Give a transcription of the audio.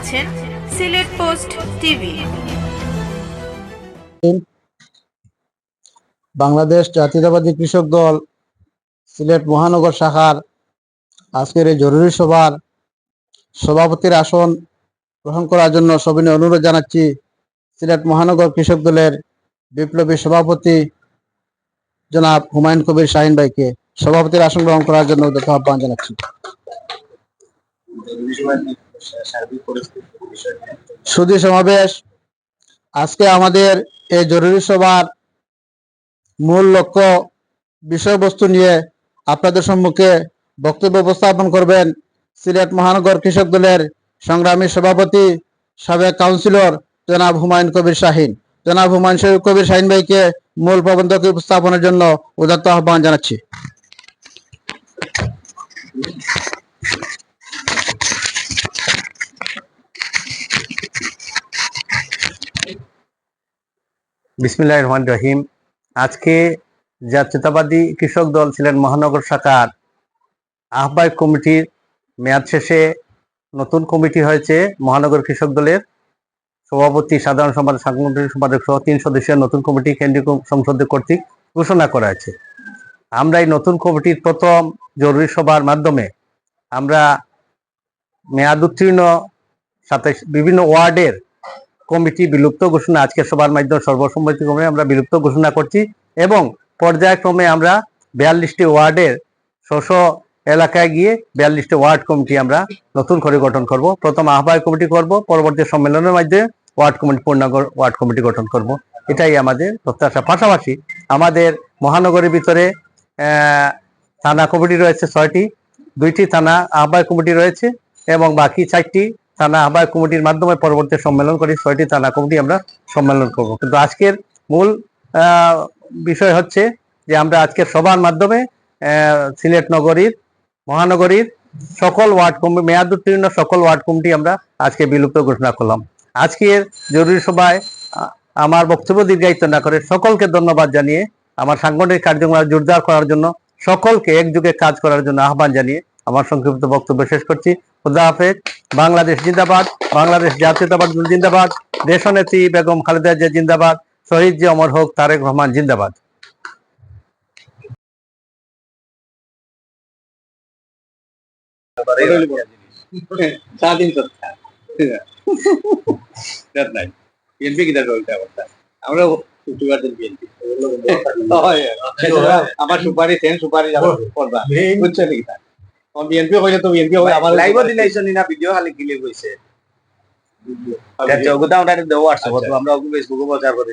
দেখছেন Sylhet post TV. Bangladesh জাতীয়তাবাদী কৃষক দল সিলেট মহানগর শাখার আজকের এই জরুরি সভার সভাপতির আসন গ্রহণ করার জন্য সবিনয় অনুরোধ জানাচ্ছি সিলেট মহানগর কৃষক দলের বিপ্লবী সভাপতি জনাব হুমায়ুন কবির শাহিন ভাইকে সভাপতির আসন গ্রহণ করার জন্য আহ্বান জানাচ্ছি। সুদী সমাবেশ। আজকে আমাদের এই জরুরি সভার মূল লক্ষ্য বিষয়বস্তু নিয়ে আপনাদের সম্মুখে বক্তব্য উপস্থাপন করবেন সিলেট মহানগর কৃষক দলের সংগ্রামী সভাপতি সাবেক কাউন্সিলর জনাব হুমায়ুন কবির শাহিন। জনাব হুমায়ুন কবির শাহিন ভাইকে মূল প্রবন্ধকে উপস্থাপনের জন্য উদাত্ত আহ্বান জানাচ্ছি। বিসমিল্লাহ রহমান রহিম। আজকে জাতীয়তাবাদী কৃষক দল ছিলেন মহানগর শাখার আহ্বায়ক কমিটির মেয়াদ শেষে নতুন কমিটি হয়েছে মহানগর কৃষক দলের সভাপতি, সাধারণ সম্পাদক, সাংগঠনিক সম্পাদক সহ তিন সদস্যের নতুন কমিটি কেন্দ্রীয় সংসদে কর্তৃক ঘোষণা করা হয়েছে। আমরা এই নতুন কমিটির প্রথম জরুরি সভার মাধ্যমে আমরা মেয়াদ উত্তীর্ণ সাথে বিভিন্ন ওয়ার্ডের কমিটি বিলুপ্ত ঘোষণা আজকের সবার মাধ্যমে সর্বসম্মতিক্রমে আমরা বিলুপ্ত ঘোষণা করছি এবং পর্যায়ক্রমে আমরা বিয়াল্লিশটি ওয়ার্ডের শশ এলাকায় গিয়ে বিয়াল্লিশটি ওয়ার্ড কমিটি আমরা নতুন করে গঠন করব। প্রথম আহ্বায়ক কমিটি করব, পরবর্তী সম্মেলনের মাধ্যমে ওয়ার্ড কমিটি, পূর্ণাঙ্গ ওয়ার্ড কমিটি গঠন করব। এটাই আমাদের প্রত্যাশা। পাশাপাশি আমাদের মহানগরের ভিতরে থানা কমিটি রয়েছে ছয়টি, দুইটি থানা আহ্বায়ক কমিটি রয়েছে এবং বাকি চারটি থানা আহ্বায়ক কমিটির মাধ্যমে পরবর্তী সম্মেলন করি, ছয়টি থানা কমিটি আমরা সম্মেলন করব। কিন্তু আজকের মূল বিষয় হচ্ছে যে আমরা আজকের সভার মাধ্যমে সিলেট নগরীর, মহানগরীর সকল ওয়ার্ড কমিটি মেয়াদ উত্তীর্ণ সকল ওয়ার্ড কমিটি আমরা আজকে বিলুপ্ত ঘোষণা করলাম। আজকের জরুরি সভায় আমার বক্তব্য দীর্ঘায়িত না করে সকলকে ধন্যবাদ জানিয়ে, আমার সাংগঠনিক কার্যক্রম জোরদার করার জন্য সকলকে একযোগে কাজ করার জন্য আহ্বান জানিয়ে আমার সংক্ষিপ্ত বক্তব্য শেষ করছি। খুদা হাফেজ। বাংলাদেশ জিন্দাবাদ। বাংলাদেশ জাতীয়তাবাদ জিন্দাবাদ। দেশনেত্রী বেগম খালেদা জিয়া জিন্দাবাদ। শহীদ জি অমর হোক তারেক রহমান জিন্দাবাদ। আমরা আমার সুপারি সেন সুপারি করবা বুঝছ নাকি বিএনপি কইলে তো বিএনপি হবে আমার লাইভ দিলাইছো না ভিডিও খালি ক্লিপ হইছে জগদা উঠাই দেও হোৱাটছআপত। আমরা ফেসবুকে প্রচার করে